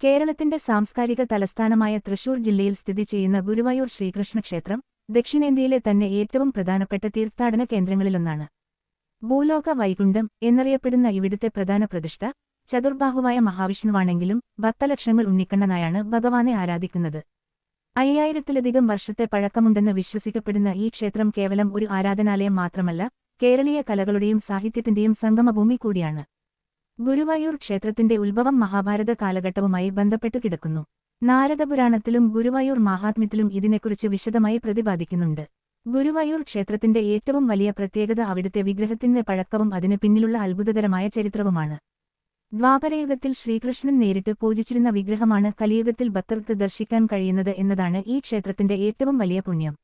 കേരളത്തിന്റെ സാംസ്കാരിക തലസ്ഥാനമായ തൃശൂർ ജില്ലയിൽ സ്ഥിതി ചെയ്യുന്ന ഗുരുവായൂർ ശ്രീകൃഷ്ണ ക്ഷേത്രം ദക്ഷിണേന്ത്യയിലെ തന്നെ ഏറ്റവും പ്രധാനപ്പെട്ട തീർത്ഥാടന കേന്ദ്രങ്ങളിലൊന്നാണ്. ഭൂലോക വൈകുണ്ഠം എന്നറിയപ്പെടുന്ന ഇവിടുത്തെ പ്രധാന പ്രതിഷ്ഠ ചതുർബാഹുവായ മഹാവിഷ്ണുവാണെങ്കിലും ഭക്തലക്ഷങ്ങൾ ഉണ്ണിക്കണ്ണനായാണ് ഭഗവാനെ ആരാധിക്കുന്നത്. അയ്യായിരത്തിലധികം വർഷത്തെ പഴക്കമുണ്ടെന്ന് വിശ്വസിക്കപ്പെടുന്ന ഈ ക്ഷേത്രം കേവലം ഒരു ആരാധനാലയം മാത്രമല്ല കേരളീയ കലകളുടെയും സാഹിത്യത്തിന്റെയും സംഗമഭൂമി കൂടിയാണ്. ഗുരുവായൂർ ക്ഷേത്രത്തിന്റെ ഉത്ഭവം മഹാഭാരത കാലഘട്ടവുമായി ബന്ധപ്പെട്ടു കിടക്കുന്നു. നാരദപുരാണത്തിലും ഗുരുവായൂർ മഹാത്മ്യത്തിലും ഇതിനെക്കുറിച്ച് വിശദമായി പ്രതിപാദിക്കുന്നുണ്ട്. ഗുരുവായൂർ ക്ഷേത്രത്തിന്റെ ഏറ്റവും വലിയ പ്രത്യേകത അവിടുത്തെ വിഗ്രഹത്തിന്റെ പഴക്കവും അതിന് പിന്നിലുള്ള അത്ഭുതകരമായ ചരിത്രവുമാണ്. ദ്വാപരയുഗത്തിൽ ശ്രീകൃഷ്ണൻ നേരിട്ട് പൂജിച്ചിരുന്ന വിഗ്രഹമാണ് കലിയുഗത്തിൽ ഭക്തർക്ക് ദർശിക്കാൻ കഴിയുന്നത് എന്നതാണ് ഈ ക്ഷേത്രത്തിന്റെ ഏറ്റവും വലിയ പുണ്യം.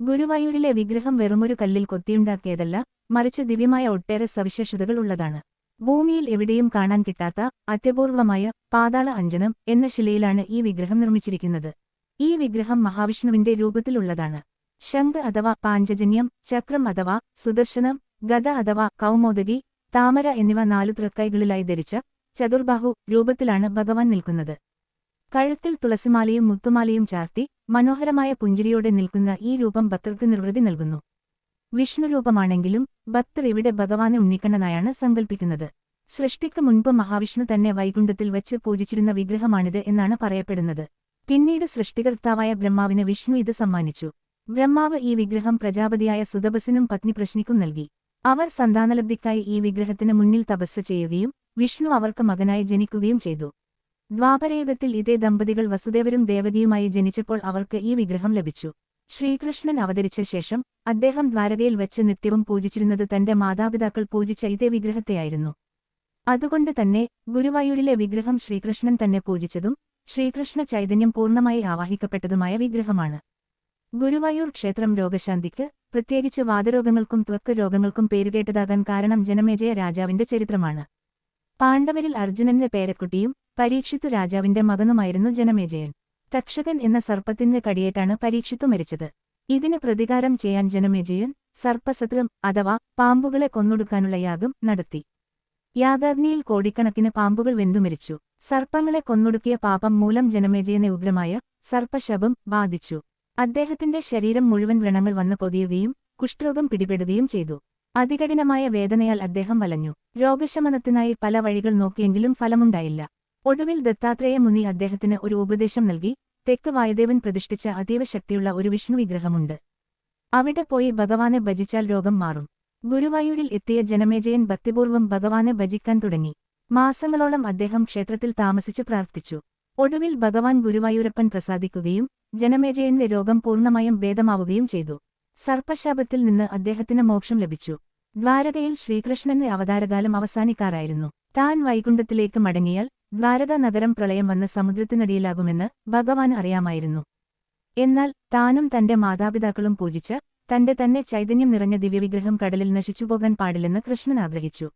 ഗുരുവായൂരിലെ വിഗ്രഹം വെറുമൊരു കല്ലിൽ കൊത്തിയുണ്ടാക്കിയതല്ല മറിച്ച് ദിവ്യമായ ഒട്ടേറെ സവിശേഷതകൾ ഉള്ളതാണ്. ഭൂമിയിൽ എവിടെയും കാണാൻ കിട്ടാത്ത അത്യപൂർവമായ പാതാള അഞ്ജനം എന്ന ശിലയിലാണ് ഈ വിഗ്രഹം നിർമ്മിച്ചിരിക്കുന്നത്. ഈ വിഗ്രഹം മഹാവിഷ്ണുവിന്റെ രൂപത്തിലുള്ളതാണ്. ശംഖ് അഥവാ പാഞ്ചജന്യം ചക്രം അഥവാ സുദർശനം ഗത അഥവാ കൗമോദകി താമര എന്നിവ നാലു തൃക്കൈകളിലായി ധരിച്ച ചതുർബാഹു രൂപത്തിലാണ് ഭഗവാൻ നിൽക്കുന്നത്. കഴുത്തിൽ തുളസിമാലയും മുത്തുമാലയും ചാർത്തി മനോഹരമായ പുഞ്ചിരിയോടെ നിൽക്കുന്ന ഈ രൂപം ഭക്തർക്ക് നിർവൃതി നൽകുന്നു. വിഷ്ണുരൂപമാണെങ്കിലും ഭക്തർ ഇവിടെ ഭഗവാനെ ഉണ്ണിക്കണ്ണനായാണ് സങ്കല്പിക്കുന്നത് സൃഷ്ടിക്ക് മുൻപ് മഹാവിഷ്ണു തന്നെ വൈകുണ്ഠത്തിൽ വച്ച് പൂജിച്ചിരുന്ന വിഗ്രഹമാണിത് എന്നാണ് പറയപ്പെടുന്നത്. പിന്നീട് സൃഷ്ടികർത്താവായ ബ്രഹ്മാവിന് വിഷ്ണു ഇത് സമ്മാനിച്ചു. ബ്രഹ്മാവ് ഈ വിഗ്രഹം പ്രജാപതിയായ സുതപസിനും പത്നി പ്രശ്നിക്കും നൽകി. അവർ സന്താനലബ്ധിക്കായി ഈ വിഗ്രഹത്തിന് മുന്നിൽ തപസ് ചെയ്യുകയും വിഷ്ണു അവർക്ക് മകനായി ജനിക്കുകയും ചെയ്തു. ദ്വാപരയുഗത്തിൽ ഇതേ ദമ്പതികൾ വസുദേവരും ദേവകിയുമായി ജനിച്ചപ്പോൾ അവർക്ക് ഈ വിഗ്രഹം ലഭിച്ചു. ശ്രീകൃഷ്ണൻ അവതരിച്ച ശേഷം അദ്ദേഹം ദ്വാരകയിൽ വെച്ച് നിത്യവും പൂജിച്ചിരുന്നത് തന്റെ മാതാപിതാക്കൾ പൂജിച്ച ഇതേ വിഗ്രഹത്തെയായിരുന്നു. അതുകൊണ്ട് തന്നെ ഗുരുവായൂരിലെ വിഗ്രഹം ശ്രീകൃഷ്ണൻ തന്നെ പൂജിച്ചതും ശ്രീകൃഷ്ണ ചൈതന്യം പൂർണമായി ആവാഹിക്കപ്പെട്ടതുമായ വിഗ്രഹമാണ്. ഗുരുവായൂർ ക്ഷേത്രം രോഗശാന്തിക്ക് പ്രത്യേകിച്ച് വാതരോഗങ്ങൾക്കും ത്വക്ക് രോഗങ്ങൾക്കും പേരുകേട്ടതാകാൻ കാരണം ജനമേജയ രാജാവിന്റെ ചരിത്രമാണ്. പാണ്ഡവരിൽ അർജുനന്റെ പേരക്കുട്ടിയും പരീക്ഷിത്തു രാജാവിന്റെ മകനുമായിരുന്നു ജനമേജയൻ. തക്ഷകൻ എന്ന സർപ്പത്തിന്റെ കടിയേറ്റാണ് പരീക്ഷിത്തു മരിച്ചത്. ഇതിന് പ്രതികാരം ചെയ്യാൻ ജനമേജയൻ സർപ്പസത്രം അഥവാ പാമ്പുകളെ കൊന്നൊടുക്കാനുള്ള യാഗം നടത്തി. യാഗാഗ്നിയിൽ കോടിക്കണക്കിന് പാമ്പുകൾ വെന്തു മരിച്ചു. സർപ്പങ്ങളെ കൊന്നൊടുക്കിയ പാപം മൂലം ജനമേജയനെ ഉഗ്രമായ സർപ്പശപം ബാധിച്ചു. അദ്ദേഹത്തിന്റെ ശരീരം മുഴുവൻ വ്രണങ്ങൾ വന്നു പൊതിയുകയും കുഷ്ഠരോഗം പിടിപെടുകയും ചെയ്തു. അതികഠിനമായ വേദനയാൽ അദ്ദേഹം വലഞ്ഞു. രോഗശമനത്തിനായി പല വഴികൾ നോക്കിയെങ്കിലും ഫലമുണ്ടായില്ല. ഒടുവിൽ ദത്താത്രേയ മുനി അദ്ദേഹത്തിന് ഒരു ഉപദേശം നൽകി തെക്ക് വായുദേവൻ പ്രതിഷ്ഠിച്ച അതീവ ശക്തിയുള്ള ഒരു വിഷ്ണു വിഗ്രഹമുണ്ട്. അവിടെ പോയി ഭഗവാനെ ഭജിച്ചാൽ രോഗം മാറും. ഗുരുവായൂരിൽ എത്തിയ ജനമേജയൻ ഭക്തിപൂർവം ഭഗവാനെ ഭജിക്കാൻ തുടങ്ങി. മാസങ്ങളോളം അദ്ദേഹം ക്ഷേത്രത്തിൽ താമസിച്ച് പ്രാർത്ഥിച്ചു. ഒടുവിൽ ഭഗവാൻ ഗുരുവായൂരപ്പൻ പ്രസാദിക്കുകയും ജനമേജയന്റെ രോഗം പൂർണമായും ഭേദമാവുകയും ചെയ്തു. സർപ്പശാപത്തിൽ നിന്ന് അദ്ദേഹത്തിന് മോക്ഷം ലഭിച്ചു. ദ്വാരകയിൽ ശ്രീകൃഷ്ണന്റെ അവതാരകാലം അവസാനിക്കാറായിരുന്നു. താൻ വൈകുണ്ഠത്തിലേക്ക് മടങ്ങിയാൽ ദ്വാരക നഗരം പ്രളയം വന്ന് സമുദ്രത്തിനടിയിലാകുമെന്ന് ഭഗവാൻ അറിയാമായിരുന്നു. എന്നാൽ താനും തന്റെ മാതാപിതാക്കളും പൂജിച്ച് തന്റെ തന്നെ ചൈതന്യം നിറഞ്ഞ ദിവ്യവിഗ്രഹം കടലിൽ നശിച്ചുപോകാൻ പാടില്ലെന്ന് കൃഷ്ണൻ ആഗ്രഹിച്ചു.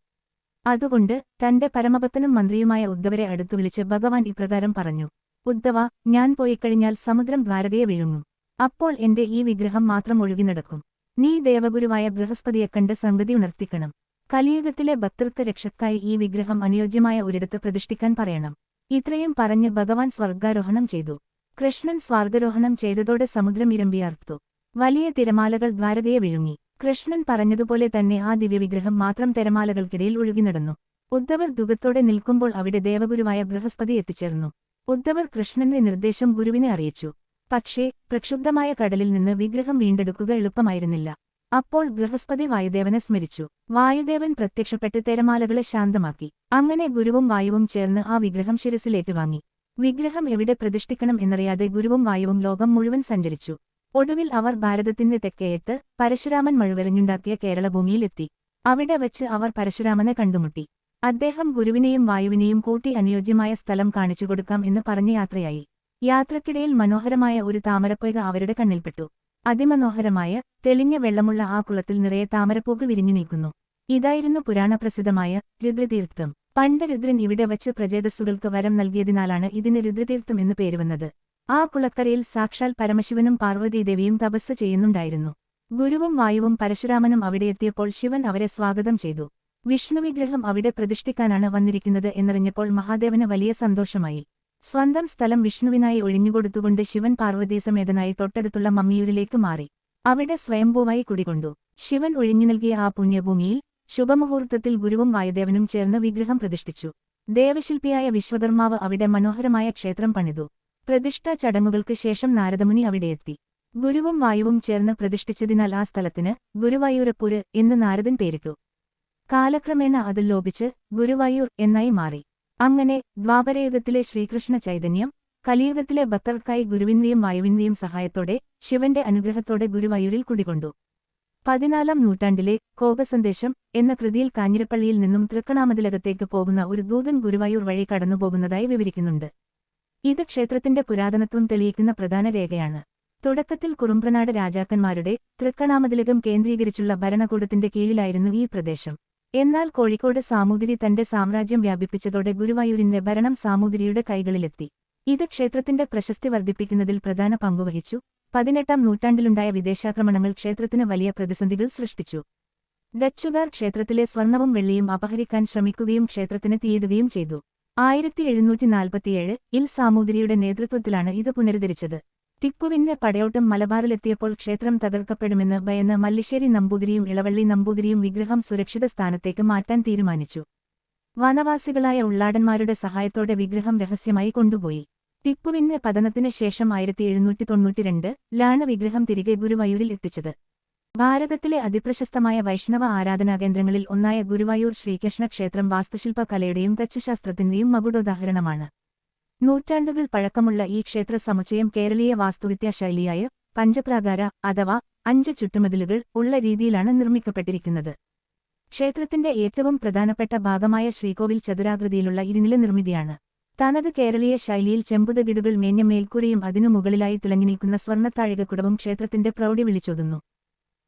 അതുകൊണ്ട് തന്റെ പരമഭക്തനും മന്ത്രിയുമായ ഉദ്ധവരെ അടുത്തു വിളിച്ച് ഭഗവാൻ ഇപ്രകാരം പറഞ്ഞു ഉദ്ധവ ഞാൻ പോയിക്കഴിഞ്ഞാൽ സമുദ്രം ദ്വാരകയെ വിഴുങ്ങും. അപ്പോൾ എന്റെ ഈ വിഗ്രഹം മാത്രം ഒഴുകി നടക്കും. നീ ദേവഗുരുവായ ബൃഹസ്പതിയെ കണ്ട് സംഗതി ഉണർത്തിക്കണം. കലിയുഗത്തിലെ ഭക്തൃത്വ രക്ഷക്കായി ഈ വിഗ്രഹം അനുയോജ്യമായ ഒരിടത്ത് പ്രതിഷ്ഠിക്കാൻ പറയണം. ഇത്രയും പറഞ്ഞ് ഭഗവാൻ സ്വർഗാരോഹണം ചെയ്തു. കൃഷ്ണൻ സ്വാർഗരോഹണം ചെയ്തതോടെ സമുദ്രം ഇരമ്പിയാർത്തു വലിയ തിരമാലകൾ ദ്വാരകയെ വിഴുങ്ങി. കൃഷ്ണൻ പറഞ്ഞതുപോലെ തന്നെ ആ ദിവ്യവിഗ്രഹം മാത്രം തിരമാലകൾക്കിടയിൽ ഒഴുകി നടന്നു. ഉദ്ധവർ ദുഃഖത്തോടെ നിൽക്കുമ്പോൾ അവിടെ ദേവഗുരുവായ ബൃഹസ്പതി എത്തിച്ചേർന്നു. ഉദ്ധവർ കൃഷ്ണന്റെ നിർദ്ദേശം ഗുരുവിനെ അറിയിച്ചു. പക്ഷേ പ്രക്ഷുബ്ധമായ കടലിൽ നിന്ന് വിഗ്രഹം വീണ്ടെടുക്കുക എളുപ്പമായിരുന്നില്ല. അപ്പോൾ ബൃഹസ്പതി വായുദേവനെ സ്മരിച്ചു. വായുദേവൻ പ്രത്യക്ഷപ്പെട്ട് തിരമാലകളെ ശാന്തമാക്കി. അങ്ങനെ ഗുരുവും വായുവും ചേർന്ന് ആ വിഗ്രഹം ശിരസിലേറ്റുവാങ്ങി വിഗ്രഹം എവിടെ പ്രതിഷ്ഠിക്കണം എന്നറിയാതെ ഗുരുവും വായുവും ലോകം മുഴുവൻ സഞ്ചരിച്ചു. ഒടുവിൽ അവർ ഭാരതത്തിന്റെ തെക്കേയത്ത് പരശുരാമൻ മഴുവെറിഞ്ഞുണ്ടാക്കിയ കേരളഭൂമിയിലെത്തി. അവിടെ വച്ച് അവർ പരശുരാമനെ കണ്ടുമുട്ടി. അദ്ദേഹം ഗുരുവിനെയും വായുവിനെയും കൂട്ടി അനുയോജ്യമായ സ്ഥലം കാണിച്ചു കൊടുക്കാം എന്ന് പറഞ്ഞ് യാത്രയായി. യാത്രക്കിടയിൽ മനോഹരമായ ഒരു താമരപ്പൊയ്ക അവരുടെ കണ്ണിൽപ്പെട്ടു. അതിമനോഹരമായ തെളിഞ്ഞ വെള്ളമുള്ള ആ കുളത്തിൽ നിറയെ താമരപ്പൂക്കൾ വിരിഞ്ഞു നിൽക്കുന്നു. ഇതായിരുന്നു പുരാണപ്രസിദ്ധമായ രുദ്രതീർത്ഥം. പണ്ട് രുദ്രൻ ഇവിടെ വച്ച് പ്രജേതസ്സുകൾക്ക് വരം നൽകിയതിനാലാണ് ഇതിന് രുദ്രതീർത്ഥം എന്ന് പേര് വന്നത്. ആ കുളക്കരയിൽ സാക്ഷാൽ പരമശിവനും പാർവതീദേവിയും തപസ് ചെയ്യുന്നുണ്ടായിരുന്നു. ഗുരുവും വായുവും പരശുരാമനും അവിടെ എത്തിയപ്പോൾ ശിവൻ അവരെ സ്വാഗതം ചെയ്തു. വിഷ്ണുവിഗ്രഹം അവിടെ പ്രതിഷ്ഠിക്കാനാണ് വന്നിരിക്കുന്നത് എന്നറിഞ്ഞപ്പോൾ മഹാദേവന് വലിയ സന്തോഷമായി. സ്വന്തം സ്ഥലം വിഷ്ണുവിനായി ഒഴിഞ്ഞുകൊടുത്തുകൊണ്ട് ശിവൻ പാർവതീസമേതനായി തൊട്ടടുത്തുള്ള മമ്മിയൂരിലേക്ക് മാറി. അവിടെ സ്വയംഭൂവായി കുടികൊണ്ടു. ശിവൻ ഒഴിഞ്ഞു നൽകിയ ആ പുണ്യഭൂമിയിൽ ശുഭമുഹൂർത്തത്തിൽ ഗുരുവും വായുദേവനും ചേർന്ന് വിഗ്രഹം പ്രതിഷ്ഠിച്ചു. ദേവശില്പിയായ വിശ്വകർമാവ് അവിടെ മനോഹരമായ ക്ഷേത്രം പണിതു. പ്രതിഷ്ഠാ ചടങ്ങുകൾക്ക് ശേഷം നാരദമുനി അവിടെയെത്തി ഗുരുവും വായുവും ചേർന്ന് പ്രതിഷ്ഠിച്ചതിനാൽ ആ സ്ഥലത്തിന് ഗുരുവായൂരപ്പൂര് എന്ന് നാരദൻ പേരിട്ടു. കാലക്രമേണ അത് ലോപിച്ച് ഗുരുവായൂർ എന്നായി മാറി. അങ്ങനെ ദ്വാപരയുഗത്തിലെ ശ്രീകൃഷ്ണ ചൈതന്യം കലിയുഗത്തിലെ ഭക്തർക്കായി ഗുരുവിന്റെയും വായുവിന്റെയും സഹായത്തോടെ ശിവന്റെ അനുഗ്രഹത്തോടെ ഗുരുവായൂരിൽ കുടികൊണ്ടു. പതിനാലാം നൂറ്റാണ്ടിലെ കോപസന്ദേശം എന്ന കൃതിയിൽ കാഞ്ഞിരപ്പള്ളിയിൽ നിന്നും തൃക്കണാമതിലകത്തേക്ക് പോകുന്ന ഒരു ദൂതൻ ഗുരുവായൂർ വഴി കടന്നുപോകുന്നതായി വിവരിക്കുന്നുണ്ട്. ഇത് ക്ഷേത്രത്തിന്റെ പുരാതനത്വം തെളിയിക്കുന്ന പ്രധാന രേഖയാണ്. തുടക്കത്തിൽ കുറുമ്പ്രനാട് രാജാക്കന്മാരുടെ തൃക്കണാമതിലകം കേന്ദ്രീകരിച്ചുള്ള ഭരണകൂടത്തിന്റെ കീഴിലായിരുന്നു ഈ പ്രദേശം. എന്നാൽ കോഴിക്കോട് സാമൂതിരി തന്റെ സാമ്രാജ്യം വ്യാപിപ്പിച്ചതോടെ ഗുരുവായൂരിന്റെ ഭരണം സാമൂതിരിയുടെ കൈകളിലെത്തി. ഇത് ക്ഷേത്രത്തിന്റെ പ്രശസ്തി വർദ്ധിപ്പിക്കുന്നതിൽ പ്രധാന പങ്കുവഹിച്ചു. പതിനെട്ടാം നൂറ്റാണ്ടിലുണ്ടായ വിദേശാക്രമണങ്ങൾ ക്ഷേത്രത്തിന് വലിയ പ്രതിസന്ധികൾ സൃഷ്ടിച്ചു. ഡച്ചുകാർ ക്ഷേത്രത്തിലെ സ്വർണവും വെള്ളിയും അപഹരിക്കാൻ ശ്രമിക്കുകയും ക്ഷേത്രത്തിന് തീയിടുകയും ചെയ്തു. ആയിരത്തി എഴുന്നൂറ്റി നാൽപ്പത്തിയേഴ് ഇൽ സാമൂതിരിയുടെ നേതൃത്വത്തിലാണ് ഇത് പുനരുദ്ധരിച്ചത്. ടിപ്പുവിന്റെ പടയോട്ടം മലബാറിലെത്തിയപ്പോൾ ക്ഷേത്രം തകർക്കപ്പെടുമെന്ന് ഭയന്ന് മല്ലിശ്ശേരി നമ്പൂതിരിയും ഇളവള്ളി നമ്പൂതിരിയും വിഗ്രഹം സുരക്ഷിത സ്ഥാനത്തേക്ക് മാറ്റാൻ തീരുമാനിച്ചു. വനവാസികളായ ഉള്ളാടന്മാരുടെ സഹായത്തോടെ വിഗ്രഹം രഹസ്യമായി കൊണ്ടുപോയി. ടിപ്പുവിന്റെ പതനത്തിന് ശേഷം ആയിരത്തി എഴുന്നൂറ്റി തൊണ്ണൂറ്റിരണ്ട് ലാണ് വിഗ്രഹം തിരികെ ഗുരുവായൂരിൽ എത്തിച്ചത്. ഭാരതത്തിലെ അതിപ്രശസ്തമായ വൈഷ്ണവ ആരാധനാ കേന്ദ്രങ്ങളിൽ ഒന്നായ ഗുരുവായൂർ ശ്രീകൃഷ്ണ ക്ഷേത്രം വാസ്തുശില്പ കലയുടെയും തച്ചുശാസ്ത്രത്തിന്റെയും മകുടോദാഹരണമാണ്. നൂറ്റാണ്ടുകൾ പഴക്കമുള്ള ഈ ക്ഷേത്ര സമുച്ചയം കേരളീയ വാസ്തുവിദ്യാ ശൈലിയായ പഞ്ചപ്രാകാര അഥവാ അഞ്ച് ചുറ്റുമതിലുകൾ ഉള്ള രീതിയിലാണ് നിർമ്മിക്കപ്പെട്ടിരിക്കുന്നത്. ക്ഷേത്രത്തിന്റെ ഏറ്റവും പ്രധാനപ്പെട്ട ഭാഗമായ ശ്രീകോവിൽ ചതുരാകൃതിയിലുള്ള ഇരുനില നിർമ്മിതിയാണ്. തനത് കേരളീയ ശൈലിയിൽ ചെമ്പുതകിടുകൾ മേഞ്ഞ മേൽക്കൂരയും അതിനു മുകളിലായി തിളങ്ങിനിൽക്കുന്ന സ്വർണത്താഴികക്കുടവും ക്ഷേത്രത്തിന്റെ പ്രൗഢി വിളിച്ചൊതുന്നു.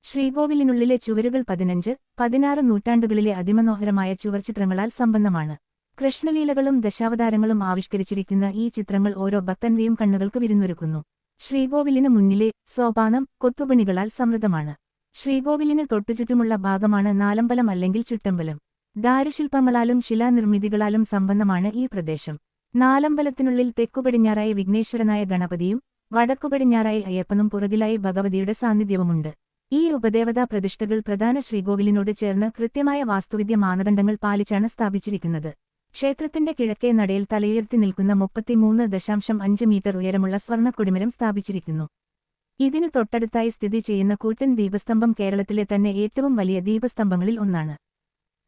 ശ്രീകോവിലിനുള്ളിലെ ചുവരുകൾ പതിനഞ്ച് പതിനാറ് നൂറ്റാണ്ടുകളിലെ അതിമനോഹരമായ ചുവർച്ചിത്രങ്ങളാൽ സമ്പന്നമാണ്. കൃഷ്ണലീലകളും ദശാവതാരങ്ങളും ആവിഷ്കരിച്ചിരിക്കുന്ന ഈ ചിത്രങ്ങൾ ഓരോ ഭക്തന്റെയും കണ്ണുകൾക്ക് വിരുന്നൊരുക്കുന്നു. ശ്രീകോവിലിന് മുന്നിലെ സോപാനം കൊത്തുപണികളാൽ സമൃദ്ധമാണ്. ശ്രീകോവിലിന് തൊട്ടുചുറ്റുമുള്ള ഭാഗമാണ് നാലമ്പലം അല്ലെങ്കിൽ ചുറ്റമ്പലം. ദാരശില്പങ്ങളാലും ശിലാനിർമ്മിതികളാലും സമ്പന്നമാണ് ഈ പ്രദേശം. നാലമ്പലത്തിനുള്ളിൽ തെക്കുപടിഞ്ഞാറായി വിഘ്നേശ്വരനായ ഗണപതിയും വടക്കുപടിഞ്ഞാറായി അയ്യപ്പനും പുറകിലായി ഭഗവതിയുടെ സാന്നിധ്യവുമുണ്ട്. ഈ ഉപദേവതാ പ്രതിഷ്ഠകൾ പ്രധാന ശ്രീകോവിലിനോട് ചേർന്ന് കൃത്യമായ വാസ്തുവിദ്യ മാനദണ്ഡങ്ങൾ പാലിച്ചാണ് സ്ഥാപിച്ചിരിക്കുന്നത്. ക്ഷേത്രത്തിന്റെ കിഴക്കേ നടയിൽ തലയുയർത്തി നിൽക്കുന്ന മുപ്പത്തിമൂന്ന് ദശാംശം അഞ്ച് മീറ്റർ ഉയരമുള്ള സ്വർണ സ്ഥാപിച്ചിരിക്കുന്നു. ഇതിനു തൊട്ടടുത്തായി സ്ഥിതി ചെയ്യുന്ന കൂറ്റൻ ദീപസ്തംഭം കേരളത്തിലെ തന്നെ ഏറ്റവും വലിയ ദീപസ്തംഭങ്ങളിൽ ഒന്നാണ്.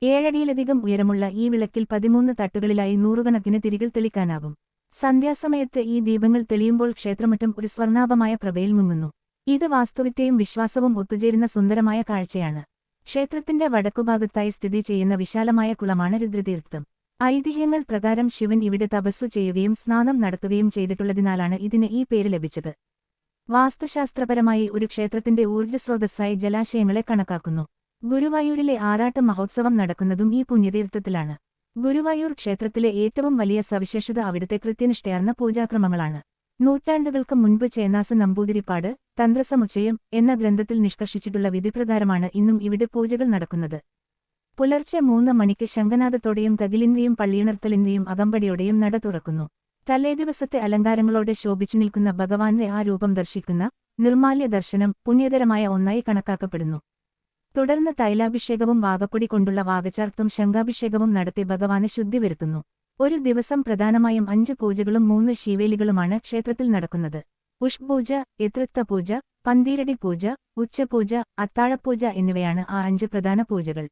ഏഴടിയിലധികം ഉയരമുള്ള ഈ വിളക്കിൽ പതിമൂന്ന് തട്ടുകളിലായി നൂറുകണക്കിന് തിരികൾ തെളിക്കാനാകും. സന്ധ്യാസമയത്ത് ഈ ദീപങ്ങൾ തെളിയുമ്പോൾ ക്ഷേത്രമറ്റം ഒരു സ്വർണാഭമായ പ്രഭയിൽ മുങ്ങുന്നു. ഇത് വാസ്തുവിദ്യയും വിശ്വാസവും ഒത്തുചേരുന്ന സുന്ദരമായ കാഴ്ചയാണ്. ക്ഷേത്രത്തിന്റെ വടക്കുഭാഗത്തായി സ്ഥിതി ചെയ്യുന്ന വിശാലമായ കുളമാണ് രുദ്രതീർത്ഥം. ഐതിഹ്യങ്ങൾ പ്രകാരം ശിവൻ ഇവിടെ തപസ്സു ചെയ്യുകയും സ്നാനം നടത്തുകയും ചെയ്തിട്ടുള്ളതിനാലാണ് ഇതിന് ഈ പേര് ലഭിച്ചത്. വാസ്തുശാസ്ത്രപരമായി ഒരു ക്ഷേത്രത്തിന്റെ ഊർജസ്രോതസ്സായി ജലാശയങ്ങളെ കണക്കാക്കുന്നു. ഗുരുവായൂരിലെ ആറാട്ട് മഹോത്സവം നടക്കുന്നതും ഈ പുണ്യതീർത്ഥത്തിലാണ്. ഗുരുവായൂർ ക്ഷേത്രത്തിലെ ഏറ്റവും വലിയ സവിശേഷത അവിടുത്തെ കൃത്യനിഷ്ഠയാർന്ന പൂജാക്രമങ്ങളാണ്. നൂറ്റാണ്ടുകൾക്ക് മുൻപ് ചേനാസ നമ്പൂതിരിപ്പാട് തന്ത്രസമുച്ചയം എന്ന ഗ്രന്ഥത്തിൽ നിഷ്കർഷിച്ചിട്ടുള്ള വിധിപ്രകാരമാണ് ഇന്നും ഇവിടെ പൂജകൾ നടക്കുന്നത്. പുലർച്ചെ മൂന്ന് മണിക്ക് ശംഖനാഥത്തോടെയും തകിലിന്റെയും പള്ളിയുണർത്തലിന്റെയും അകമ്പടിയോടെയും നട തുറക്കുന്നു. തലേദിവസത്തെ അലങ്കാരങ്ങളോടെ ശോഭിച്ചു നിൽക്കുന്ന ഭഗവാന്റെ ആ രൂപം ദർശിക്കുന്ന നിർമാല്യ ദർശനം പുണ്യതരമായ ഒന്നായി കണക്കാക്കപ്പെടുന്നു. തുടർന്ന് തൈലാഭിഷേകവും വാഗപ്പൊടി കൊണ്ടുള്ള വാഗചാർത്തും ശംഖാഭിഷേകവും നടത്തി ഭഗവാനെ ശുദ്ധി വരുത്തുന്നു. ഒരു ദിവസം പ്രധാനമായും അഞ്ച് പൂജകളും മൂന്ന് ശീവേലികളുമാണ് ക്ഷേത്രത്തിൽ നടക്കുന്നത്. പുഷ്പൂജ എതൃത്വ പൂജ പന്തീരടി പൂജ ഉച്ചപൂജ അത്താഴപൂജ എന്നിവയാണ് ആ അഞ്ച് പ്രധാന പൂജകൾ.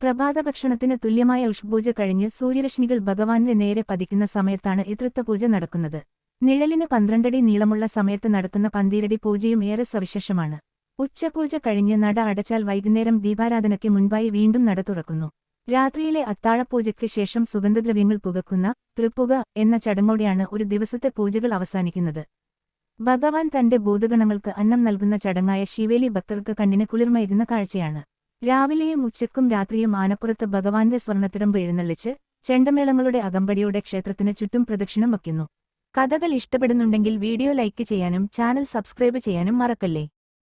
പ്രഭാതഭക്ഷണത്തിന് തുല്യമായ ഉഷ്പൂജ കഴിഞ്ഞ് സൂര്യരശ്മികൾ ഭഗവാന്റെ നേരെ പതിക്കുന്ന സമയത്താണ് എതൃത്വ പൂജ നടക്കുന്നത്. നിഴലിന് പന്ത്രണ്ടടി നീളമുള്ള സമയത്ത് നടത്തുന്ന പന്തീരടി പൂജയും ഏറെ സവിശേഷമാണ്. ഉച്ചപൂജ കഴിഞ്ഞ് നട അടച്ചാൽ വൈകുന്നേരം ദീപാരാധനയ്ക്ക് മുൻപായി വീണ്ടും നട തുറക്കുന്നു. രാത്രിയിലെ അത്താഴപൂജയ്ക്ക് ശേഷം സുഗന്ധദ്രവ്യങ്ങൾ പുകക്കുന്ന തൃപ്പുക എന്ന ചടങ്ങോടെയാണ് ഒരു ദിവസത്തെ പൂജകൾ അവസാനിക്കുന്നത്. ഭഗവാൻ തന്റെ ഭൂതഗണങ്ങൾക്ക് അന്നം നൽകുന്ന ചടങ്ങായ ശിവേലി ഭക്തർക്ക് കണ്ണിന് കുളിർമയിരുന്ന കാഴ്ചയാണ്. രാവിലെയും ഉച്ചക്കും രാത്രിയും ആനപ്പുറത്ത് ഭഗവാന്റെ സ്വർണത്തിരം എഴുന്നള്ളിച്ച് ചെണ്ടമേളങ്ങളുടെ അകമ്പടിയോടെ ക്ഷേത്രത്തിന് ചുറ്റും പ്രദക്ഷിണം വയ്ക്കുന്നു. കഥകൾ ഇഷ്ടപ്പെടുന്നുണ്ടെങ്കിൽ വീഡിയോ ലൈക്ക് ചെയ്യാനും ചാനൽ സബ്സ്ക്രൈബ് ചെയ്യാനും മറക്കല്ലേ?